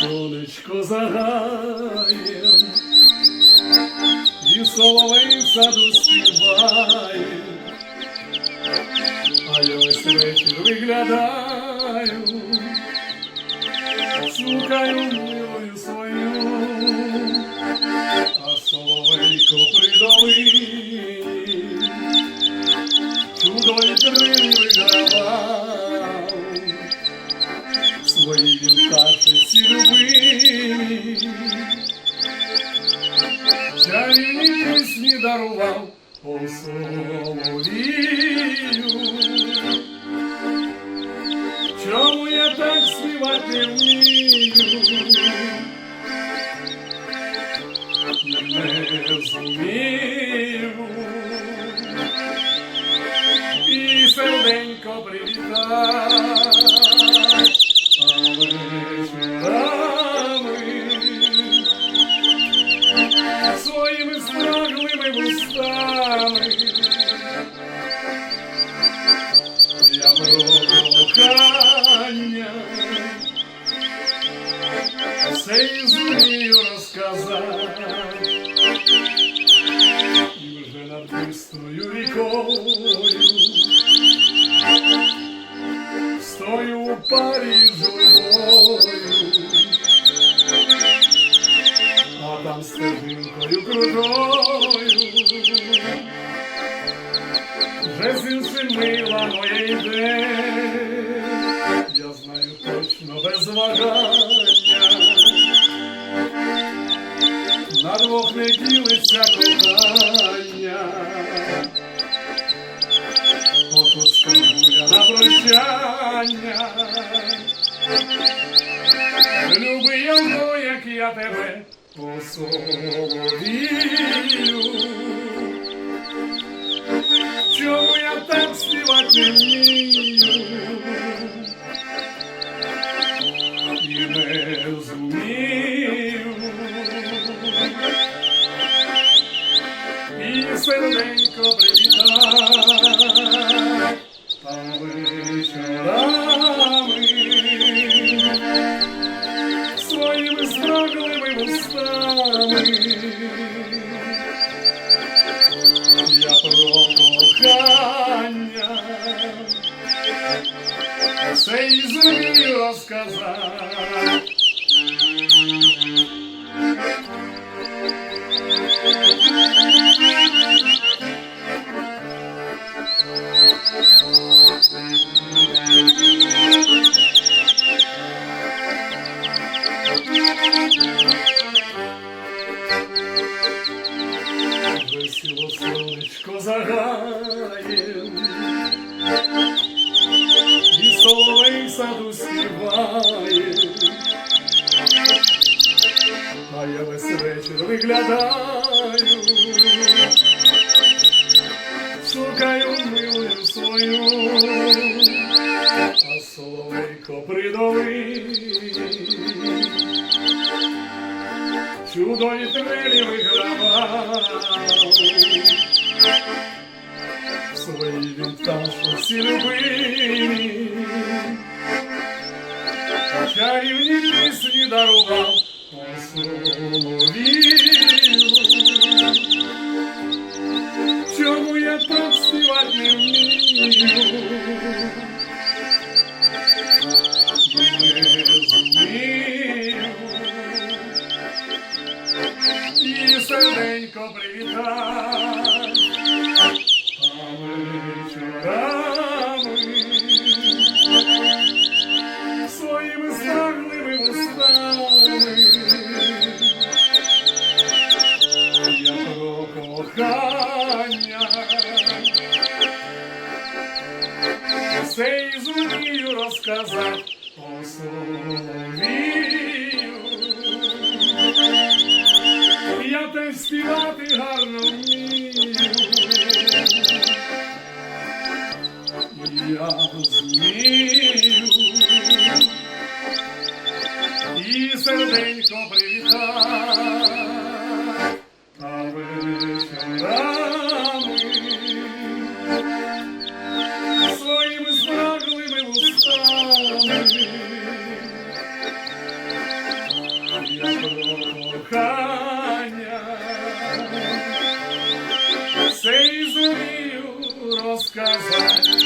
Сонечко за гаєм, і соловей в саду співає, а я весь вечір виглядаю, шукаю милою свою, а соловейко при долині, чудо й трилі вигравав свої вінкашиці любимі, чарівні пісні дарував о соловію. Чому я так співати вмію? А вечорами своїми страглими вустами я про все і зумію розказати. І вже над бистрою Стою у парі з любов'ю, а там стежинкою крутою, вже з іншим мила моя йде, я знаю точно без вагання, на двох не ділиться кохання. Прощання. Люби його, як я тебе посоловію. Чому я так співати вмію? І не зумію. І серденько привітав, страглими вустами я про кохання все і зумію розказати. Весело сонечко заграє, і соловей саду співає, а я весь вечір виглядаю, Чудо і трелі вигравав, свої він пташку всі любимі, чарівні пісні дарував о соловію. І серденько привітав, а вечорами своїми страглими вустами. Я про кохання. Все і зумію розказати о соловію. Я теж співати гарно вмію. Я змію. Все й зумію розказати.